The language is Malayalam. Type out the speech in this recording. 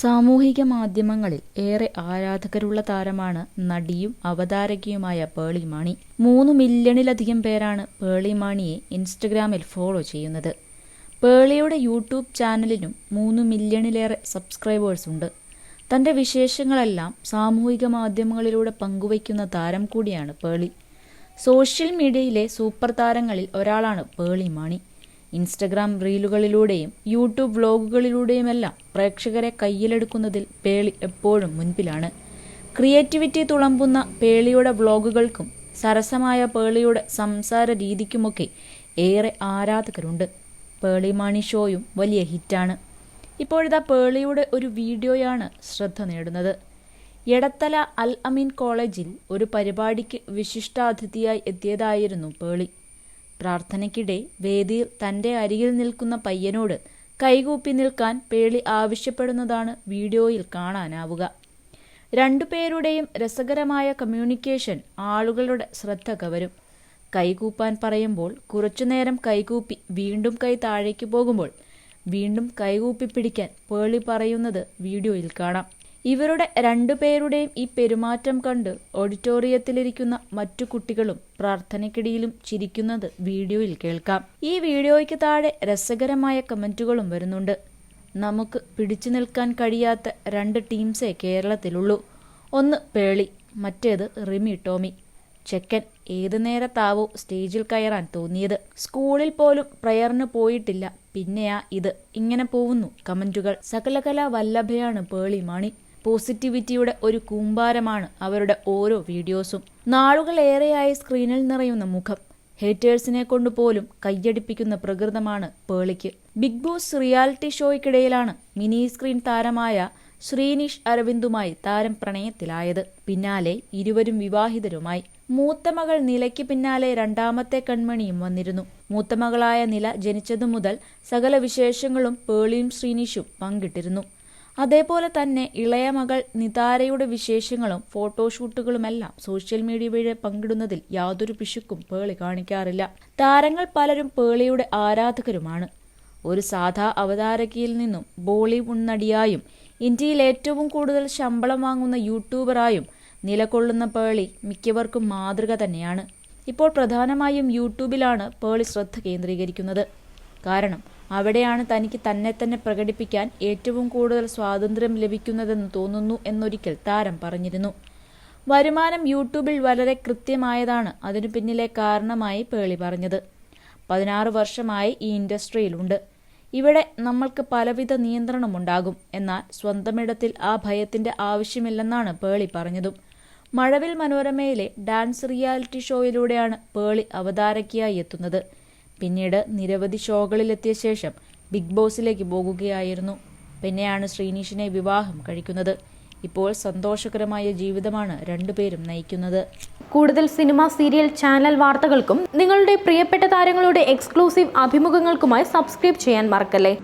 സാമൂഹിക മാധ്യമങ്ങളിൽ ഏറെ ആരാധകരുള്ള താരമാണ് നടിയും അവതാരകയുമായ പേളി മാണി. മൂന്ന് മില്യണിലധികം പേരാണ് പേളി മാണിയെ ഇൻസ്റ്റഗ്രാമിൽ ഫോളോ ചെയ്യുന്നത്. പേളിയുടെ യൂട്യൂബ് ചാനലിനും മൂന്ന് മില്യണിലേറെ സബ്സ്ക്രൈബേഴ്സ് ഉണ്ട്. തന്റെ വിശേഷങ്ങളെല്ലാം സാമൂഹിക മാധ്യമങ്ങളിലൂടെ പങ്കുവയ്ക്കുന്ന താരം കൂടിയാണ് പേളി. സോഷ്യൽ മീഡിയയിലെ സൂപ്പർ താരങ്ങളിൽ ഒരാളാണ് പേളി മാണി. ഇൻസ്റ്റഗ്രാം റീലുകളിലൂടെയും യൂട്യൂബ് വ്ലോഗുകളിലൂടെയുമെല്ലാം പ്രേക്ഷകരെ കയ്യിലെടുക്കുന്നതിൽ പേളി എപ്പോഴും മുൻപിലാണ്. ക്രിയേറ്റിവിറ്റി തുളമ്പുന്ന പേളിയുടെ വ്ലോഗുകൾക്കും സരസമായ പേളിയുടെ സംസാര രീതിക്കുമൊക്കെ ഏറെ ആരാധകരുണ്ട്. പേളി മാണി ഷോയും വലിയ ഹിറ്റാണ്. ഇപ്പോഴത്തെ പേളിയുടെ ഒരു വീഡിയോയാണ് ശ്രദ്ധ നേടുന്നത്. എടത്തല അൽ അമീൻ കോളേജിൽ ഒരു പരിപാടിക്ക് വിശിഷ്ടാതിഥിയായി എത്തിയതായിരുന്നു പേളി. പ്രാർത്ഥനയ്ക്കിടെ വേദിയിൽ തന്റെ അരികിൽ നിൽക്കുന്ന പയ്യനോട് കൈകൂപ്പി നിൽക്കാൻ പേളി ആവശ്യപ്പെടുന്നതാണ് വീഡിയോയിൽ കാണാനാവുക. രണ്ടുപേരുടെയും രസകരമായ കമ്മ്യൂണിക്കേഷൻ ആളുകളുടെ ശ്രദ്ധ കവരും. കൈകൂപ്പാൻ പറയുമ്പോൾ കുറച്ചുനേരം കൈകൂപ്പി വീണ്ടും കൈ താഴേക്ക് പോകുമ്പോൾ വീണ്ടും കൈകൂപ്പി പിടിക്കാൻ പേളി പറയുന്നത് വീഡിയോയിൽ കാണാം. ഇവരുടെ രണ്ടുപേരുടെയും ഈ പെരുമാറ്റം കണ്ട് ഓഡിറ്റോറിയത്തിലിരിക്കുന്ന മറ്റു കുട്ടികളും പ്രാർത്ഥനയ്ക്കിടയിലും ചിരിക്കുന്നത് വീഡിയോയിൽ കേൾക്കാം. ഈ വീഡിയോയ്ക്ക് താഴെ രസകരമായ കമന്റുകളും വരുന്നുണ്ട്. നമുക്ക് പിടിച്ചു നിൽക്കാൻ കഴിയാത്ത രണ്ട് ടീംസേ കേരളത്തിലുള്ളൂ. ഒന്ന് പേളി മറ്റേത് റിമി ടോമി. ചെക്കൻ ഏത് നേരത്താവോ സ്റ്റേജിൽ കയറാൻ തോന്നിയത്. സ്കൂളിൽ പോലും പ്രയറിന് പോയിട്ടില്ല. പിന്നെയാ ഇത്. ഇങ്ങനെ പോവുന്നു കമന്റുകൾ. സകലകല വല്ലഭയാണ് പേളി മാണി. പോസിറ്റിവിറ്റിയുടെ ഒരു കൂമ്പാരമാണ് അവരുടെ ഓരോ വീഡിയോസും. നാളുകളേറെയായി സ്ക്രീനിൽ നിറയുന്ന മുഖം. ഹേറ്റേഴ്സിനെ കൊണ്ടുപോലും കയ്യടിപ്പിക്കുന്ന പ്രകൃതമാണ് പേളിക്ക്. ബിഗ് ബോസ് റിയാലിറ്റി ഷോയ്ക്കിടയിലാണ് മിനി സ്ക്രീൻ താരമായ ശ്രീനിഷ് അരവിന്ദുമായി താരം പ്രണയത്തിലായത്. പിന്നാലെ ഇരുവരും വിവാഹിതരുമായി. മൂത്തമകൾ നിലയ്ക്ക് പിന്നാലെ രണ്ടാമത്തെ കൺമണിയും വന്നിരുന്നു. മൂത്തമകളായ നില ജനിച്ചതു മുതൽ സകല വിശേഷങ്ങളും പേളിയും ശ്രീനിഷും പങ്കിട്ടിരുന്നു. അതേപോലെ തന്നെ ഇളയ മകൾ നിതാരയുടെ വിശേഷങ്ങളും ഫോട്ടോഷൂട്ടുകളുമെല്ലാം സോഷ്യൽ മീഡിയ വഴി പങ്കിടുന്നതിൽ യാതൊരു പിശുക്കും പേളി കാണിക്കാറില്ല. താരങ്ങൾ പലരും പേളിയുടെ ആരാധകരുമാണ്. ഒരു സാധാ അവതാരകയിൽ നിന്നും ബോളിവുഡ് നടിയായും ഇന്ത്യയിൽ ഏറ്റവും കൂടുതൽ ശമ്പളം വാങ്ങുന്ന യൂട്യൂബറായും നിലകൊള്ളുന്ന പേളി മിക്കവർക്കും മാതൃക തന്നെയാണ്. ഇപ്പോൾ പ്രധാനമായും യൂട്യൂബിലാണ് പേളി ശ്രദ്ധ കേന്ദ്രീകരിക്കുന്നത്. കാരണം അവിടെയാണ് തനിക്ക് തന്നെ തന്നെ പ്രകടിപ്പിക്കാൻ ഏറ്റവും കൂടുതൽ സ്വാതന്ത്ര്യം ലഭിക്കുന്നതെന്ന് തോന്നുന്നു എന്നൊരിക്കൽ താരം പറഞ്ഞിരുന്നു. വരുമാനം യൂട്യൂബിൽ വളരെ കൃത്യമായതാണ്. അതിനു പിന്നിലെ കാരണമായി പേളി പറഞ്ഞത്. പതിനാറ് വർഷമായി ഈ ഇൻഡസ്ട്രിയിലുണ്ട്. ഇവിടെ നമ്മൾക്ക് പലവിധ നിയന്ത്രണമുണ്ടാകും. എന്നാൽ സ്വന്തമിടത്തിൽ ആ ഭയത്തിന്റെ ആവശ്യമില്ലെന്നാണ് പേളി പറഞ്ഞതും. മഴവിൽ മനോരമയിലെ ഡാൻസ് റിയാലിറ്റി ഷോയിലൂടെയാണ് പേളി അവതാരകയായി എത്തുന്നത്. പിന്നീട് നിരവധി ഷോകളിലെത്തിയ ശേഷം ബിഗ് ബോസിലേക്ക് പോകുകയായിരുന്നു. പിന്നെയാണ് ശ്രീനീഷിനെ വിവാഹം കഴിക്കുന്നത്. ഇപ്പോൾ സന്തോഷകരമായ ജീവിതമാണ് രണ്ടുപേരും നയിക്കുന്നത്. കൂടുതൽ സിനിമ സീരിയൽ ചാനൽ വാർത്തകൾക്കും നിങ്ങളുടെ പ്രിയപ്പെട്ട താരങ്ങളുടെ എക്സ്ക്ലൂസീവ് അഭിമുഖങ്ങൾക്കുമായി സബ്സ്ക്രൈബ് ചെയ്യാൻ മറക്കല്ലേ?